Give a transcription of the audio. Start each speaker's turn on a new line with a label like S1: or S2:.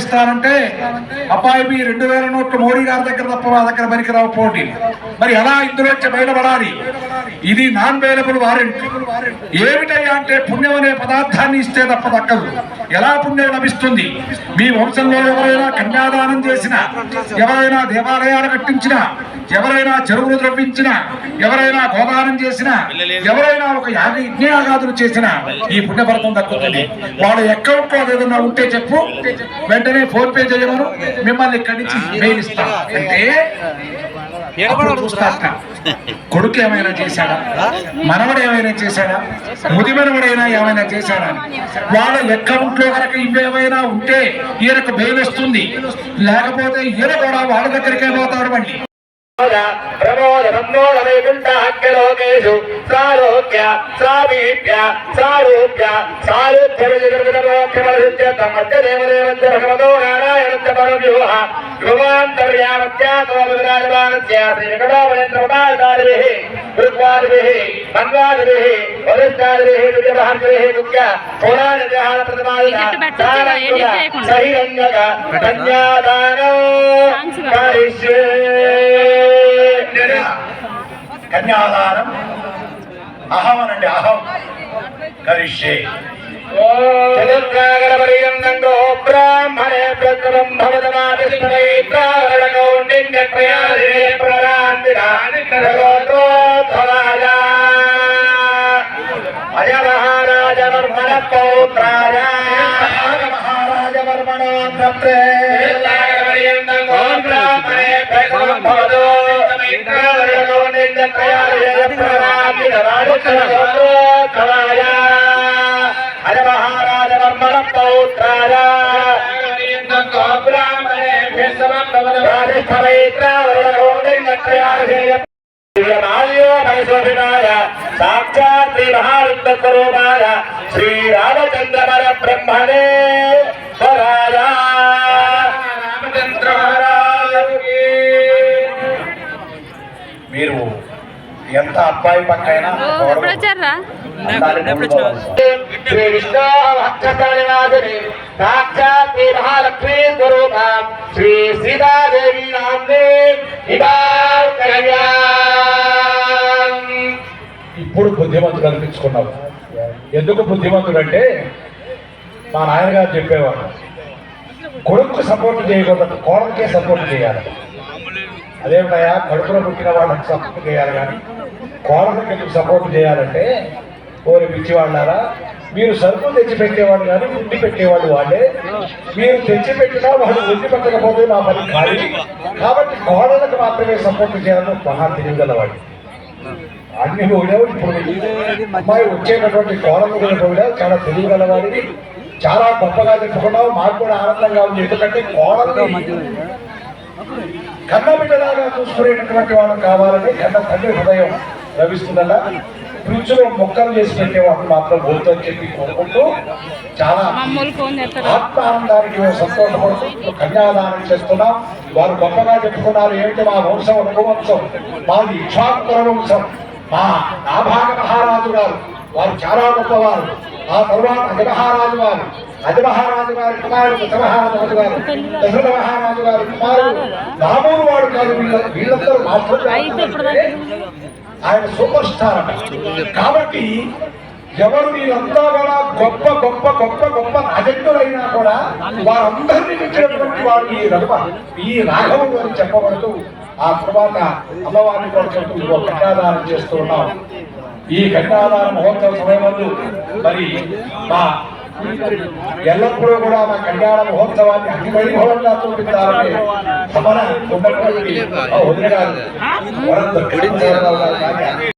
S1: ఇస్తారంటే అబ్బాయి మీ రెండు వేల నోట్లు మోడీ గారి దగ్గర తప్ప మా దగ్గర పనికి పోటీ. మరి ఎలా ఇందులోంచి బయటపడాలి. ఇది నాన్ వేలబుల్ వారెంట్ ఏమిటయ్యా అంటే పుణ్యం అనే పదార్థాన్ని ఇస్తే తప్ప దక్కదు ఎలా పుణ్యం లభిస్తుంది? మీ వంశంలో ఎవరైనా కన్యాదానం చేసినా ఎవరైనా దేవాలయాలు కట్టించినా ఎవరైనా చెరువులు ద్రవ్వించినా ఎవరైనా గోదానం చేసినా ఎవరైనా ఒక యాగ యజ్ఞయాగాదులు చేసినా ఈ పుణ్యఫలితం దక్కుతుంది. వాళ్ళ అకౌంట్లో ఏదైనా ఉంటే చెప్పు. వెంటనే ఫోన్ పే చేయమను. మిమ్మల్ని ఇక్కడి నుంచి మెయిల్ ఇస్తాం. అంటే కొడుకు ఏమైనా చేశాడా? మనవడు ఏమైనా చేశాడా? ముదిమనవడైనా ఏమైనా చేశాడా? వాళ్ళ అకౌంట్లో కనుక ఇవేమైనా ఉంటే ఈయనకు బెయిల్ వస్తుంది. లేకపోతే ఈయన కూడా వాళ్ళ దగ్గరికే పోతాడు మళ్ళీ.
S2: ప్రమోద సంమోద వైకుంఠ అక్కలోకేషు సారోగ్య సామీప్య సారూప్య సారూప్య విజృంభణమోక్షమలసిత్య తమ్మత్య దేవదేవత్య భగవతో నారాయణత్య పరవ్యూహ. ధ్రువాంతర్యామత్యాతో విరాజమానస్య శ్రీ వెంకటామలేంద్రపదాచార్యభిః ఋగ్వాదిభిః మన్వాదిభిః వరిష్టాదిభిః దివ్యమహర్షిభిః ముఖ్య పురాణగ్రహణ ప్రతిపాదిత
S3: ఎట్టు పెట్టొచ్చురా, ఎడిట్ చేయకుండా.
S2: సహిరంగక కన్యాదానం కరిష్యే
S1: కన్యాదానం అహం అనండి అహం కరిష్యే
S2: చతుర్గాగరపర్యంగో బ్రాహ్మణే ప్రకృతం భవతమాదిష్టమై ప్రావరణకౌండిన్యత్రయాదే ప్రరాన్విధాని భగవతోద్భవాయ అయ మహారాజవర్మణ పౌత్రాయ మహారాజవర్మణోత్రే బ్రాహ్మణే ప్రకృతం భవతో ప్రావరణకౌండిన్యత్రయాదే ప్రరాన్విధాని హర మహారాజ వర్మణ సాక్షాత్ శ్రీ మహారుద్ర స్వరూపాయ శ్రీ బ్రహ్మణే
S1: మీరు ఎంత అబ్బాయి పక్కైనా
S2: శ్రీ విష్ణు భక్తనివాసిని సాక్షాత్ శ్రీ మహాలక్ష్మీ స్వరూప శ్రీ సీతాదేవి నామ్ని ఇవాళ
S1: ఇప్పుడు బుద్ధిమంతుడు అనిపించుకున్నావు ఎందుకు బుద్ధిమంతుడు అంటే మా నాన్నగారు చెప్పేవాడు కొడుకు సపోర్ట్ చేయకూడదు కోడలకే సపోర్ట్ చేయాలి. అదేమిటయా కడుపులో పుట్టిన వాళ్ళకి సపోర్ట్ చేయాలి కానీ కోడలకి ఎందుకు సపోర్ట్ చేయాలంటే ఓరి పిచ్చివాళ్ళారా మీరు సరుకులు తెచ్చిపెట్టేవాడు కానీ ఉండి పెట్టేవాడు వాళ్ళే. మీరు తెచ్చిపెట్టినా వాడు వాళ్ళు ఉండి పెట్టకపోతే మా పని ఖాళీ. కాబట్టి కోడలకు మాత్రమే సపోర్ట్ చేయాలని మహా తెలియగలవాడు అన్ని పోయినావు ఇప్పుడు అమ్మాయి వచ్చేటటువంటి కోడలు కూడా చాలా తెలియగలవాడిని చాలా గొప్పగా చెప్పుకున్నావు మాకు కూడా ఆనందంగా ఉంది. ఎందుకంటే కోడల్ని కన్న బిడ్డలాగా చూసుకునేటటువంటి వాళ్ళు కావాలని కన్న తండ్రి హృదయం లభిస్తుందలా ఫ్రిడ్జ్లో మొక్కలు చేసి పెట్టేవాళ్ళు మాత్రం వద్దు అని చెప్పి కోరుకుంటూ చాలా ఆత్మ ఆనందానికి మేము సంతోషపడుతూ కన్యాదానం చేస్తున్నాం. వారు గొప్పగా చెప్పుకున్నారు. ఏమిటి మా వంశం రఘువంశం? మాది ఇక్షాకుల వంశం. మా నాభాగ మహారాజు గారు. వారు చాలా గొప్పవారు. ఆ తరువాత అజమహారాజు వారు అజమహారాజు గారి కుమారుడు దశమహారాజు గారు. దశరథ మహారాజు గారి కుమారుడు. రాముడు వాడు కాదు వీళ్ళ వీళ్ళందరూ మాట్లాడారు ఆయన సూపర్ స్టార్ అట. కాబట్టి ఎవరు వీళ్ళంతా కూడా గొప్ప గొప్ప గొప్ప గొప్ప రాజక్తులైనా కూడా వారందరినీ మించినటువంటి వాడు ఈ రఘువ. ఈ రాఘవుడు అని చెప్పబడుతూ ఆ తర్వాత అమ్మవారిని కూడా చెబుతూ ఇదిగో కన్యాదానం చేస్తూ ఉన్నాం ఈ కన్యాదాన మహోత్సవ సమయంలో మరి మా ಎಲ್ಲಕ್ಕೂ ಕೂಡ ಆ ಕಲ್ಯಾಣ ಮಹೋತ್ಸವಕ್ಕೆ ಅತಿ ವೈಭವವನ್ನು ತುಂಬಿದ್ದಾರೆ ಸಮರ ಕುಟುಂಬಗಳಿಗೆ ಹೊರತು